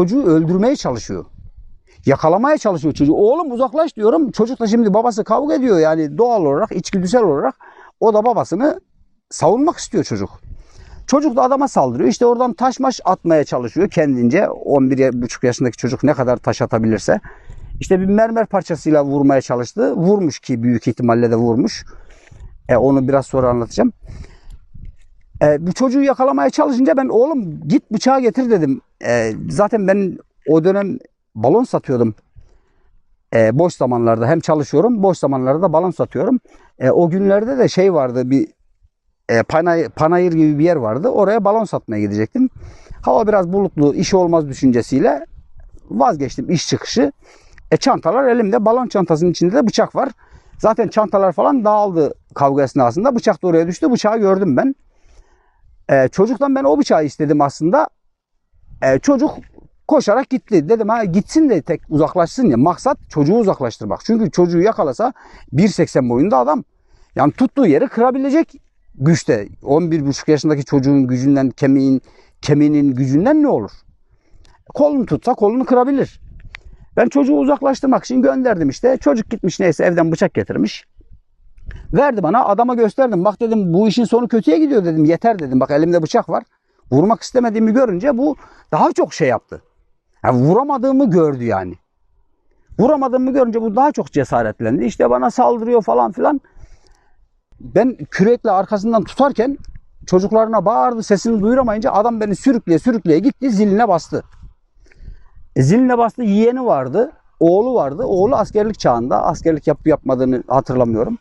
çocuğu öldürmeye çalışıyor. Yakalamaya çalışıyor çocuğu. Oğlum uzaklaş diyorum. Çocuk da şimdi babası kavga ediyor yani doğal olarak, içgüdüsel olarak. O da babasını savunmak istiyor çocuk. Çocuk da adama saldırıyor. İşte oradan taş maş atmaya çalışıyor kendince. 11,5 yaşındaki çocuk ne kadar taş atabilirse. İşte bir mermer parçasıyla vurmaya çalıştı. Vurmuş ki büyük ihtimalle de vurmuş. E, onu biraz sonra anlatacağım. E, bu çocuğu yakalamaya çalışınca ben oğlum git bıçağı getir dedim. E, zaten ben o dönem balon satıyordum. E, boş zamanlarda hem çalışıyorum boş zamanlarda da balon satıyorum. E, o günlerde de şey vardı bir e, panay, panayır gibi bir yer vardı. Oraya balon satmaya gidecektim. Hava biraz bulutlu iş olmaz düşüncesiyle vazgeçtim iş çıkışı. E, çantalar elimde balon çantasının içinde de bıçak var. Zaten çantalar falan dağıldı kavga esnasında. Bıçak da oraya düştü. Bıçağı gördüm ben. E, çocuktan ben o bıçağı istedim aslında. E, çocuk koşarak gitti. Dedim ha gitsin de tek uzaklaşsın ya. Maksat çocuğu uzaklaştırmak. Çünkü çocuğu yakalasa 1.80 boyunda adam. Yani tuttuğu yeri kırabilecek güçte. 11,5 yaşındaki çocuğun gücünden, kemiğin, kemiğinin gücünden ne olur? Kolunu tutsa kolunu kırabilir. Ben çocuğu uzaklaştırmak için gönderdim işte. Çocuk gitmiş neyse evden bıçak getirmiş. Verdi bana adama gösterdim. Bak dedim bu işin sonu kötüye gidiyor dedim. Yeter dedim. Bak elimde bıçak var. Vurmak istemediğimi görünce bu daha çok şey yaptı. Yani vuramadığımı gördü yani. Vuramadığımı görünce bu daha çok cesaretlendi. İşte bana saldırıyor falan filan. Ben kürekle arkasından tutarken çocuklarına bağırdı sesini duyuramayınca adam beni sürükleye sürükleye gitti ziline bastı. E, ziline bastı yeğeni vardı. Oğlu vardı. Oğlu askerlik çağında. Askerlik yapıp yapmadığını hatırlamıyorum.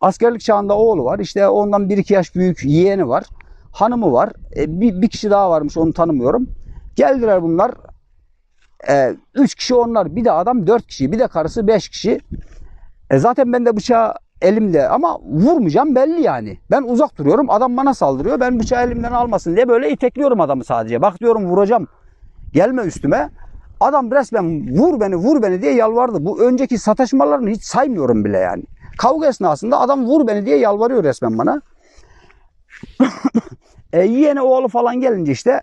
Askerlik çağında oğlu var. İşte ondan 1-2 yaş büyük yeğeni var. Hanımı var. E, bir, bir kişi daha varmış onu tanımıyorum. Geldiler bunlar. E, üç kişi onlar. Bir de adam dört kişi. Bir de karısı beş kişi. E, zaten ben de bıçağı elimde ama vurmayacağım belli yani. Ben uzak duruyorum. Adam bana saldırıyor. Ben bıçağı elimden almasın diye böyle itekliyorum adamı sadece. Bak diyorum vuracağım. Gelme üstüme. Adam resmen vur beni vur beni diye yalvardı. Bu önceki sataşmalarını hiç saymıyorum bile yani. Kavga esnasında adam vur beni diye yalvarıyor resmen bana. e, yeğeni oğlu falan gelince işte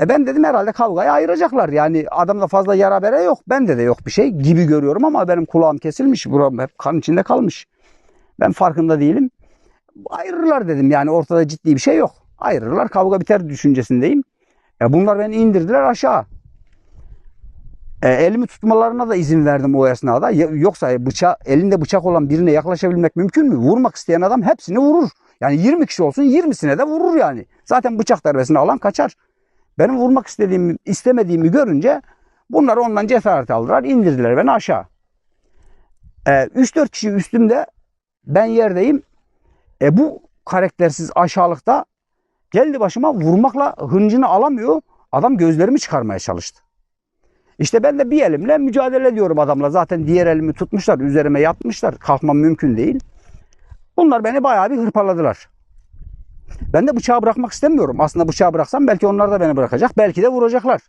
e ben dedim herhalde kavgayı ayıracaklar. Yani adamda fazla yara bere yok. Bende de yok bir şey gibi görüyorum ama benim kulağım kesilmiş. Buram hep kan içinde kalmış. Ben farkında değilim. Ayırırlar dedim yani ortada ciddi bir şey yok. Ayırırlar kavga biter düşüncesindeyim. E bunlar beni indirdiler aşağı. E, elimi tutmalarına da izin verdim o esnada. Yoksa bıçak, elinde bıçak olan birine yaklaşabilmek mümkün mü? Vurmak isteyen adam hepsini vurur. Yani 20 kişi olsun 20'sine de vurur yani. Zaten bıçak darbesini alan kaçar. Benim vurmak istediğimi, istemediğimi görünce bunlar ondan cesaret aldılar. indirdiler beni aşağı. E, 3-4 kişi üstümde ben yerdeyim. E, bu karaktersiz aşağılıkta geldi başıma vurmakla hıncını alamıyor. Adam gözlerimi çıkarmaya çalıştı. İşte ben de bir elimle mücadele ediyorum adamla. Zaten diğer elimi tutmuşlar, üzerime yatmışlar. Kalkmam mümkün değil. Bunlar beni bayağı bir hırpaladılar. Ben de bıçağı bırakmak istemiyorum. Aslında bıçağı bıraksam belki onlar da beni bırakacak. Belki de vuracaklar.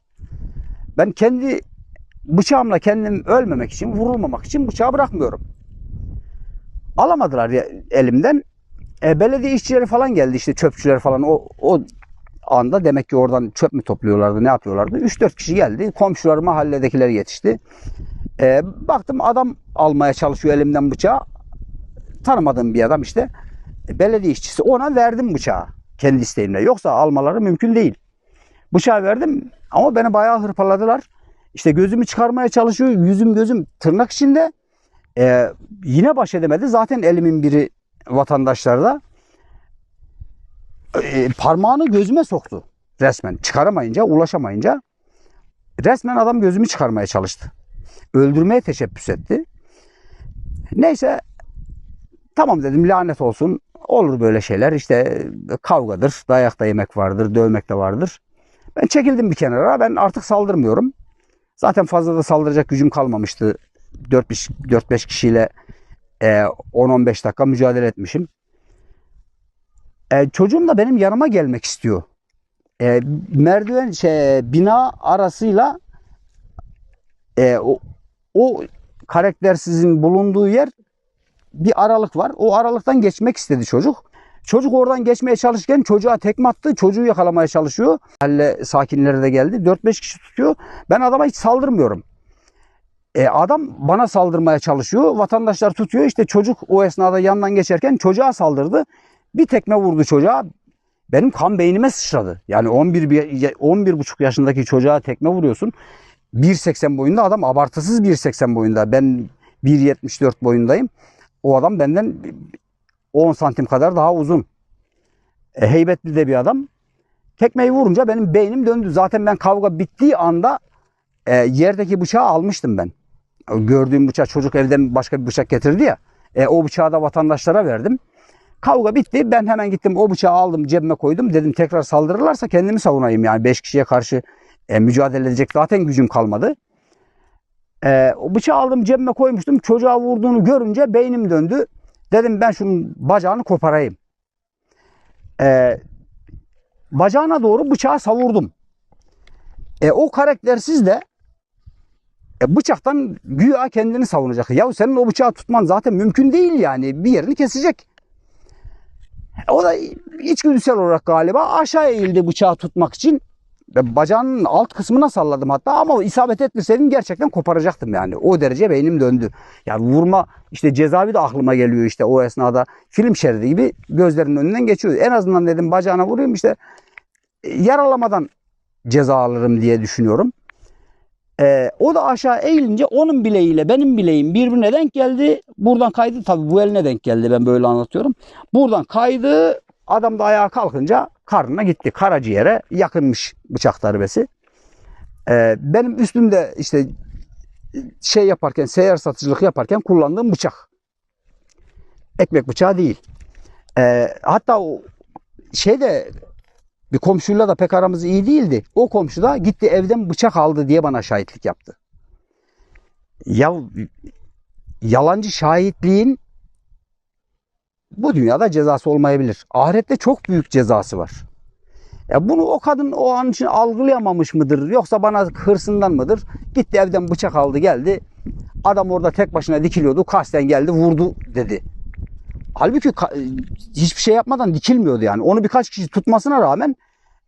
Ben kendi bıçağımla kendim ölmemek için, vurulmamak için bıçağı bırakmıyorum. Alamadılar elimden. E, belediye işçileri falan geldi işte çöpçüler falan. O, o anda demek ki oradan çöp mü topluyorlardı ne yapıyorlardı. 3-4 kişi geldi. Komşular mahalledekiler yetişti. E, baktım adam almaya çalışıyor elimden bıçağı. Tanımadığım bir adam işte. Belediye işçisi. Ona verdim bıçağı. Kendi isteğimle. Yoksa almaları mümkün değil. Bıçağı verdim ama beni bayağı hırpaladılar. İşte gözümü çıkarmaya çalışıyor. Yüzüm gözüm tırnak içinde. E, yine baş edemedi. Zaten elimin biri vatandaşlarda e, parmağını gözüme soktu resmen. Çıkaramayınca, ulaşamayınca resmen adam gözümü çıkarmaya çalıştı. Öldürmeye teşebbüs etti. Neyse tamam dedim lanet olsun. Olur böyle şeyler. İşte kavgadır, dayakta yemek vardır, dövmek de vardır. Ben çekildim bir kenara. Ben artık saldırmıyorum. Zaten fazla da saldıracak gücüm kalmamıştı. 4-5 kişiyle e, 10-15 dakika mücadele etmişim. E, çocuğum da benim yanıma gelmek istiyor. E, merdiven şey bina arasıyla e, o, o karaktersizin bulunduğu yer bir aralık var. O aralıktan geçmek istedi çocuk. Çocuk oradan geçmeye çalışırken çocuğa tekme attı. Çocuğu yakalamaya çalışıyor. Halle sakinleri de geldi. 4-5 kişi tutuyor. Ben adama hiç saldırmıyorum. E, adam bana saldırmaya çalışıyor. Vatandaşlar tutuyor. İşte çocuk o esnada yandan geçerken çocuğa saldırdı. Bir tekme vurdu çocuğa. Benim kan beynime sıçradı. Yani 11 bir- 11 buçuk yaşındaki çocuğa tekme vuruyorsun. 1.80 boyunda adam abartısız 1.80 boyunda. Ben 1.74 boyundayım. O adam benden 10 santim kadar daha uzun. E, heybetli de bir adam. Tekmeyi vurunca benim beynim döndü. Zaten ben kavga bittiği anda e, yerdeki bıçağı almıştım ben. Gördüğüm bıçak çocuk evden başka bir bıçak getirdi ya. E, o bıçağı da vatandaşlara verdim. Kavga bitti. Ben hemen gittim o bıçağı aldım cebime koydum. Dedim tekrar saldırırlarsa kendimi savunayım. Yani 5 kişiye karşı e, mücadele edecek zaten gücüm kalmadı. E, o bıçağı aldım cebime koymuştum. Çocuğa vurduğunu görünce beynim döndü. Dedim ben şunun bacağını koparayım. E, bacağına doğru bıçağı savurdum. E, o karaktersiz de e, bıçaktan güya kendini savunacak. Ya senin o bıçağı tutman zaten mümkün değil yani. Bir yerini kesecek. O da içgüdüsel olarak galiba aşağı eğildi bıçağı tutmak için. Ve bacağının alt kısmına salladım hatta ama isabet etmeseydim gerçekten koparacaktım yani. O derece beynim döndü. Yani vurma işte cezaevi de aklıma geliyor işte o esnada. Film şeridi gibi gözlerinin önünden geçiyor. En azından dedim bacağına vurayım işte e, yaralamadan ceza alırım diye düşünüyorum. Ee, o da aşağı eğilince onun bileğiyle benim bileğim birbirine denk geldi. Buradan kaydı tabii bu eline denk geldi ben böyle anlatıyorum. Buradan kaydı adam da ayağa kalkınca karnına gitti. Karaciğere yakınmış bıçak darbesi. Ee, benim üstümde işte şey yaparken seyyar satıcılık yaparken kullandığım bıçak. Ekmek bıçağı değil. Ee, hatta o şeyde bir komşuyla da pek aramız iyi değildi. O komşu da gitti evden bıçak aldı diye bana şahitlik yaptı. Ya yalancı şahitliğin bu dünyada cezası olmayabilir. Ahirette çok büyük cezası var. Ya bunu o kadın o an için algılayamamış mıdır yoksa bana hırsından mıdır? Gitti evden bıçak aldı geldi. Adam orada tek başına dikiliyordu. Kasten geldi vurdu dedi. Halbuki ka- hiçbir şey yapmadan dikilmiyordu yani. Onu birkaç kişi tutmasına rağmen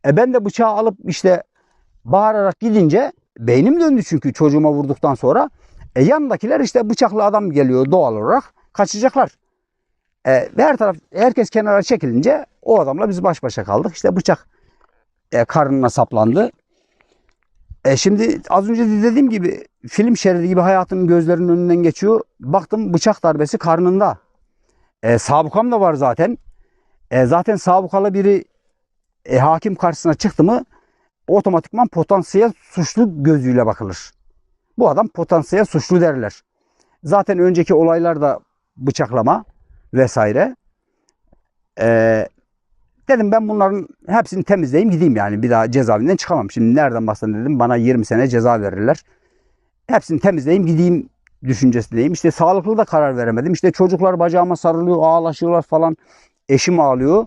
e ben de bıçağı alıp işte bağırarak gidince beynim döndü çünkü çocuğuma vurduktan sonra. E yanındakiler işte bıçaklı adam geliyor doğal olarak kaçacaklar. E, ve her taraf herkes kenara çekilince o adamla biz baş başa kaldık. İşte bıçak e, karnına saplandı. E şimdi az önce de dediğim gibi film şeridi gibi hayatımın gözlerinin önünden geçiyor. Baktım bıçak darbesi karnında. E, sabıkam da var zaten. E, zaten sabıkalı biri e, hakim karşısına çıktı mı otomatikman potansiyel suçlu gözüyle bakılır. Bu adam potansiyel suçlu derler. Zaten önceki olaylarda bıçaklama vesaire. E, dedim ben bunların hepsini temizleyeyim gideyim yani bir daha cezaevinden çıkamam. Şimdi nereden bahsedin dedim bana 20 sene ceza verirler. Hepsini temizleyeyim gideyim düşüncesindeyim. İşte sağlıklı da karar veremedim. İşte çocuklar bacağıma sarılıyor, ağlaşıyorlar falan. Eşim ağlıyor.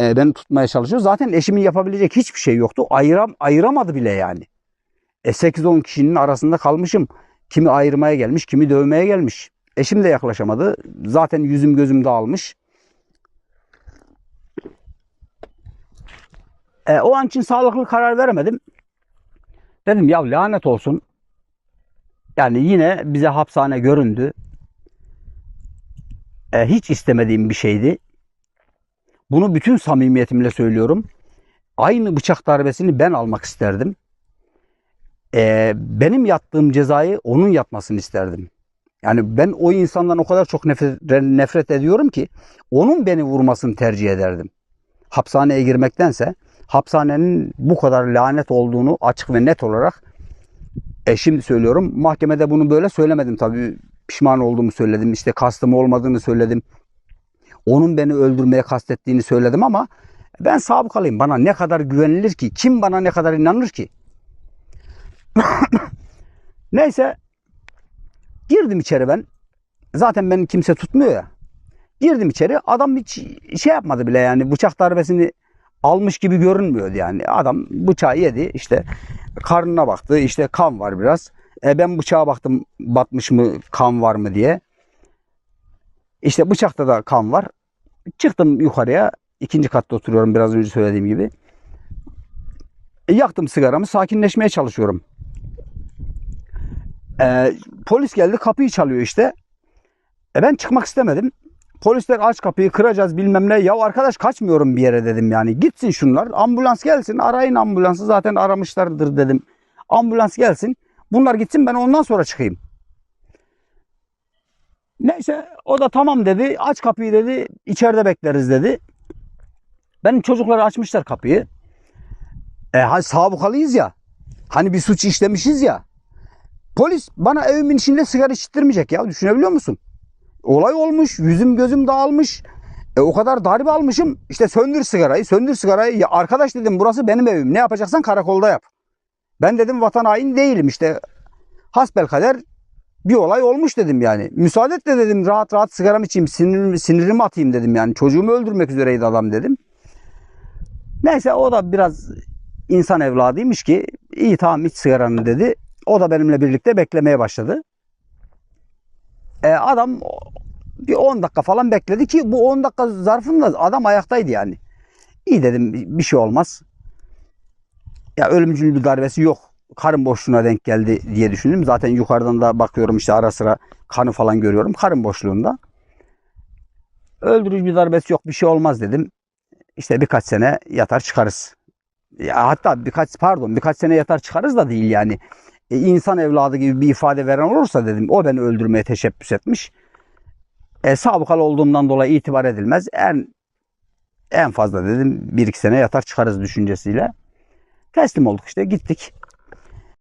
E, beni tutmaya çalışıyor. Zaten eşimin yapabilecek hiçbir şey yoktu. Ayıram, ayıramadı bile yani. E 8-10 kişinin arasında kalmışım. Kimi ayırmaya gelmiş, kimi dövmeye gelmiş. Eşim de yaklaşamadı. Zaten yüzüm gözüm dağılmış. E, o an için sağlıklı karar veremedim. Dedim ya lanet olsun. Yani yine bize hapishane göründü. E, hiç istemediğim bir şeydi. Bunu bütün samimiyetimle söylüyorum. Aynı bıçak darbesini ben almak isterdim. E, benim yattığım cezayı onun yatmasını isterdim. Yani ben o insandan o kadar çok nefret, nefret ediyorum ki onun beni vurmasını tercih ederdim. Hapishaneye girmektense hapishanenin bu kadar lanet olduğunu açık ve net olarak e şimdi söylüyorum. Mahkemede bunu böyle söylemedim tabii. Pişman olduğumu söyledim. İşte kastım olmadığını söyledim. Onun beni öldürmeye kastettiğini söyledim ama ben sabıkalıyım. Bana ne kadar güvenilir ki? Kim bana ne kadar inanır ki? Neyse girdim içeri ben. Zaten beni kimse tutmuyor ya. Girdim içeri. Adam hiç şey yapmadı bile yani bıçak darbesini almış gibi görünmüyordu yani. Adam bıçağı yedi işte karnına baktı işte kan var biraz. E ben bıçağa baktım batmış mı kan var mı diye. İşte bıçakta da kan var. Çıktım yukarıya. ikinci katta oturuyorum biraz önce söylediğim gibi. E, yaktım sigaramı sakinleşmeye çalışıyorum. E, polis geldi kapıyı çalıyor işte. E, ben çıkmak istemedim. Polisler aç kapıyı kıracağız bilmem ne. Ya arkadaş kaçmıyorum bir yere dedim yani. Gitsin şunlar ambulans gelsin arayın ambulansı zaten aramışlardır dedim. Ambulans gelsin bunlar gitsin ben ondan sonra çıkayım. Neyse o da tamam dedi. Aç kapıyı dedi. içeride bekleriz dedi. Benim çocukları açmışlar kapıyı. E, hani sabıkalıyız ya. Hani bir suç işlemişiz ya. Polis bana evimin içinde sigara içtirmeyecek ya. Düşünebiliyor musun? Olay olmuş. Yüzüm gözüm dağılmış. E, o kadar darbe almışım. İşte söndür sigarayı. Söndür sigarayı. Ya arkadaş dedim burası benim evim. Ne yapacaksan karakolda yap. Ben dedim vatan hain değilim. İşte hasbel kader bir olay olmuş dedim yani. Müsaade et de dedim rahat rahat sigaramı içeyim sinirimi, sinirimi atayım dedim yani. Çocuğumu öldürmek üzereydi adam dedim. Neyse o da biraz insan evladıymış ki iyi tamam iç sigaranı dedi. O da benimle birlikte beklemeye başladı. E, adam bir 10 dakika falan bekledi ki bu 10 dakika zarfında adam ayaktaydı yani. İyi dedim bir şey olmaz. Ya ölümcül bir darbesi yok. Karın boşluğuna denk geldi diye düşündüm. Zaten yukarıdan da bakıyorum işte ara sıra kanı falan görüyorum. Karın boşluğunda. Öldürücü bir darbesi yok bir şey olmaz dedim. İşte birkaç sene yatar çıkarız. Ya hatta birkaç pardon birkaç sene yatar çıkarız da değil yani. E, insan evladı gibi bir ifade veren olursa dedim o beni öldürmeye teşebbüs etmiş. E, sabıkalı olduğumdan dolayı itibar edilmez. En en fazla dedim bir iki sene yatar çıkarız düşüncesiyle. Teslim olduk işte gittik.